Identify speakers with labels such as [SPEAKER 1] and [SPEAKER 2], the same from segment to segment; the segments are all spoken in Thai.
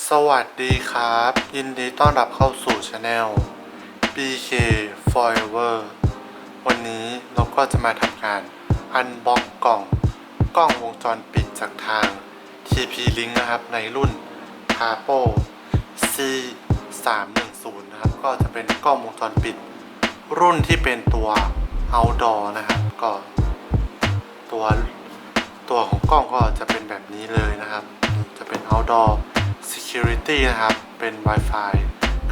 [SPEAKER 1] สวัสดีครับ ยินดีต้อนรับเข้าสู่ช anel BK Forever วันนี้เราก็จะมาทำการอันบ็อกกล่องกล้องวงจรปิดจากทาง TP Link นะครับในรุ่น t a p o C 3 1 0นะครับ ก็จะเป็นกล้องวงจรปิด รุ่นที่เป็นตัว outdoor นะครับ ก็ ตัวตัวของกล้องก็จะเป็นแบบนี้เลยนะครับ จะเป็น outdoor security นะครับ เป็น Wi-Fi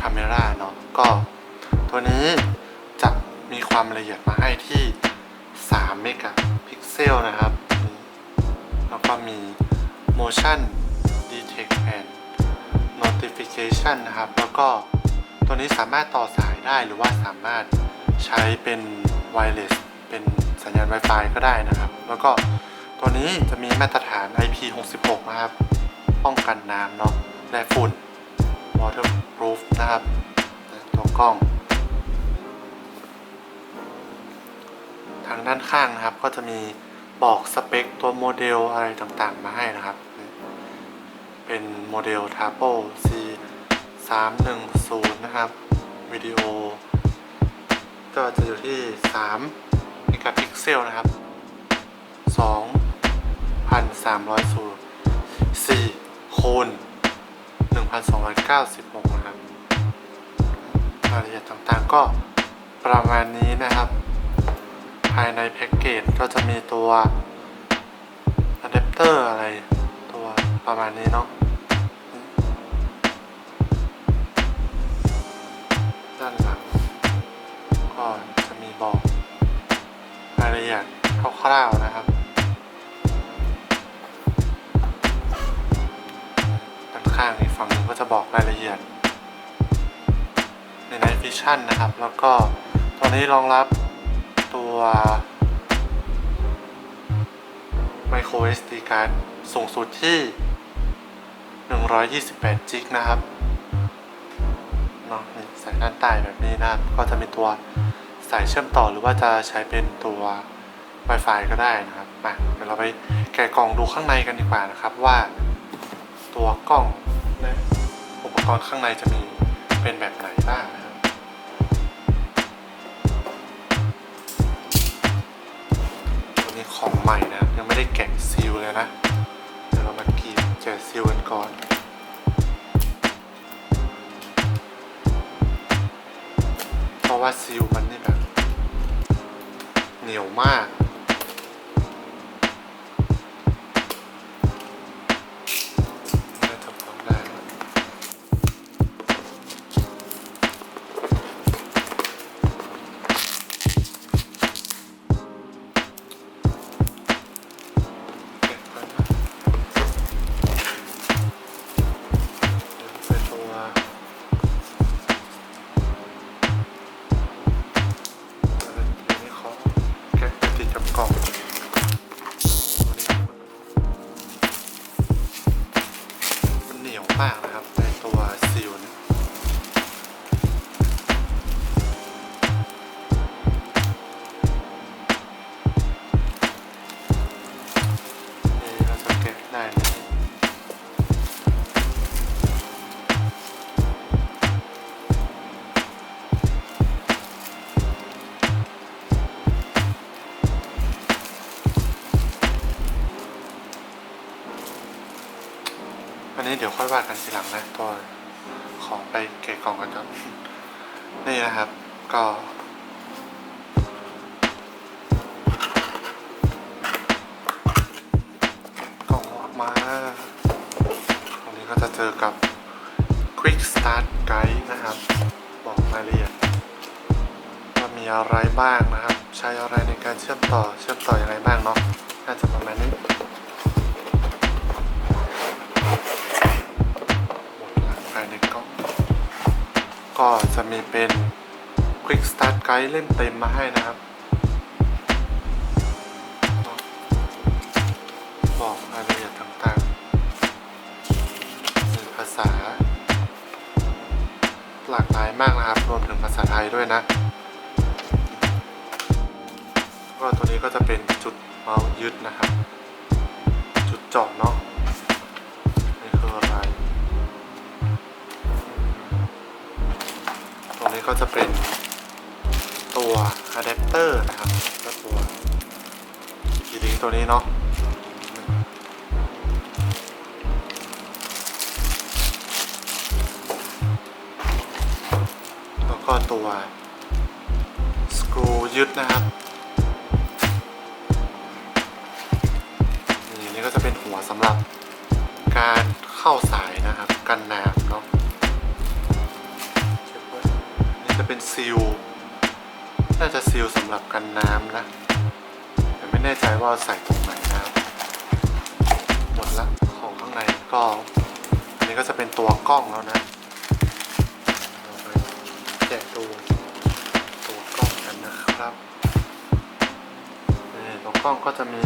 [SPEAKER 1] camera เนาะก็ตัวนี้จะมีความละเอียดมาให้ที่ 3 เมกะพิกเซลนะครับ แล้วก็มี motion detect and notification นะครับ แล้วก็ตัวนี้สามารถต่อสายได้หรือว่าสามารถใช้เป็น wireless เป็นสัญญาณ Wi-Fi ก็ได้นะครับ แล้วก็ตัวนี้จะมีมาตรฐาน IP66 นะครับ ป้องกันน้ำเนาะ และฝุ่น waterproof นะครับตัวกล้อง ทางด้านข้างนะครับก็จะมีบอกสเปคตัวโมเดลอะไรต่างๆ มาให้นะครับ เป็นโมเดล t a p o C 3 1 0 นะครับ วิดีโอ ก็จะอยู่ที่3เมกะพิกเซลนะครับ 2,300สู4คูณ 1,296 นะครับรายละเอียดต่างๆก็ประมาณนี้นะครับ ภายในแพ็กเกจก็จะมีตัวอะแดปเตอร์อะไรตัวประมาณนี้เนาะด้านหลังก็จะมีบอกรายละเอียดคร่าวๆ รายละเอียด ใน Night Vision นะครับ แล้วก็ตัวนี้รองรับตัว Micro SD card สูงสุดที่ 128 จิกนะครับเนาะนี่ใส่ด้านใต้แบบนี้นะครับ ก็จะมีตัวสายเชื่อมต่อหรือว่าจะใช้เป็นตัว Wi-Fi ก็ได้นะครับมาเดี๋ยวเราไปแกะกล่องดูข้างในกันดีกว่านะครับว่าตัวกล้องและ รณ์ข้างในจะมีเป็นแบบไหนบ้างนะครับตัวนี้ของใหม่นะยังไม่ได้แกะซีลเลยนะเดี๋ยวเรามากรีดแกะซีลกันก่อนเพราะว่าซีลมันนี่แบบเหนียวมาก นี้เดี๋ยวค่อยว่ากันทีหลังนะตัวของไปเก็บกล่องกันครับนี่นะครับ ก็กล่องออกมาตรงนี้ก็จะเจอกับ Quick Start Guide นะครับ บอกรายละเอียดว่ามีอะไรบ้างนะครับ ใช้อะไรในการเชื่อมต่อเชื่อมต่ออยังไงบ้างเนาะน่าจะประมาณนี้ ก็จะมีเป็น Quick Start Guide เล่มเต็มมาให้นะครับ บอกรายละเอียดต่างๆเป็นภาษา หลากหลายมากนะครับ รวมถึงภาษาไทยด้วยนะก็ตัวนี้ก็จะเป็นจุดเมาส์ยึดนะครับ จุดจาะเนาะ นี้ก็จะเป็นตัวอะแดปเตอร์นะครับก็ตัวกีลิงตัวนี้เนาะแล้วก็ตัวสกรูยึดนะครับนี่นี่ก็จะเป็นหัวสำหรับการเข้าสายนะครับ กันน้ำเนาะ จะเป็นซีลน่าจะซีลสำหรับกันน้ำนะแต่ไม่แน่ใจว่าใส่ตรงไหนนะหมดละของข้างในก็อันนี้ก็จะเป็นตัวกล้องแล้วนะเราไปแกะดูตัวกล้องกันนะครับนี่ตัวกล้องก็จะมี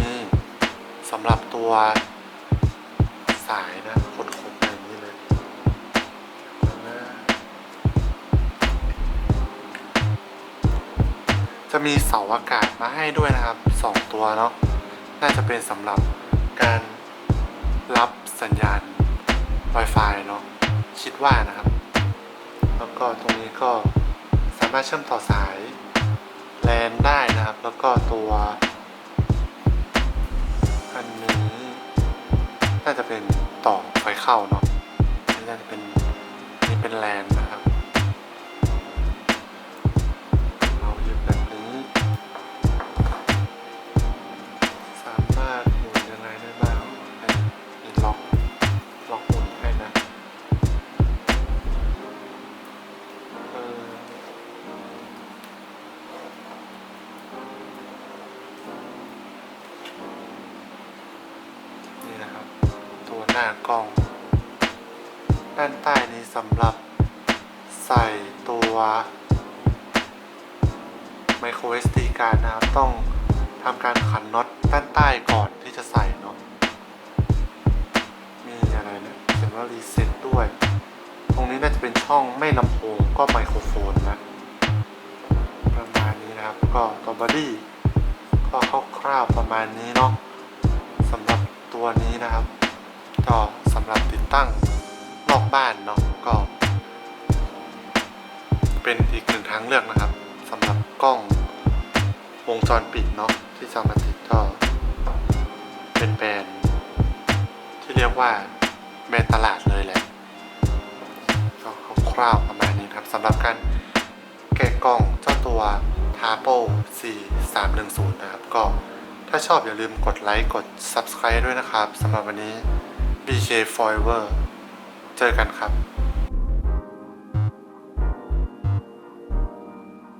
[SPEAKER 1] สำหรับตัวสายนะ จะมีเสาอากาศมาให้ด้วยนะครับสองตัวเนาะน่าจะเป็นสำหรับการรับสัญญาณ Wi-Fi เนาะคิดว่านะครับ แล้วก็ตรงนี้ก็สามารถเชื่อมต่อสายแลนได้นะครับ แล้วก็ตัวอันนี้น่าจะเป็นต่อไฟเข้าเนาะนี่น่าจะเป็นนี่เป็นแลนนะ ไมโคร SD การนะครับ ต้องทำการขันน็อตด้านใต้ก่อนที่จะใส่เนาะมีอะไรเนี่ยเขียนว่ารีเซ็ตด้วย ตรงนี้น่าจะเป็นช่องไม่ลำโพงก็ไมโครโฟนนะประมาณนี้นะครับ ก็ตัวบอดี้ก็คร่าวๆประมาณนี้เนาะสำหรับตัวนี้นะครับ ก็สำหรับติดตั้งนอกบ้านเนาะก็ เป็นอีกหนึ่งทางเลือกนะครับำหรับกล้องวงจรปิดเนาะที่จะมาติดก็เป็นแบรนด์ที่เรียกว่าแบรนด์ตลาดเลยแหละก็คร่าวๆประมาณนี้ครับสำหรับการแกะกล่องเจ้าตัว t a p o 4310นะครับ ก็ถ้าชอบอย่าลืมกดไลค์กด Subscribe ด้วยนะครับสำหรับวันนี้ BK Forever เจอกันครับ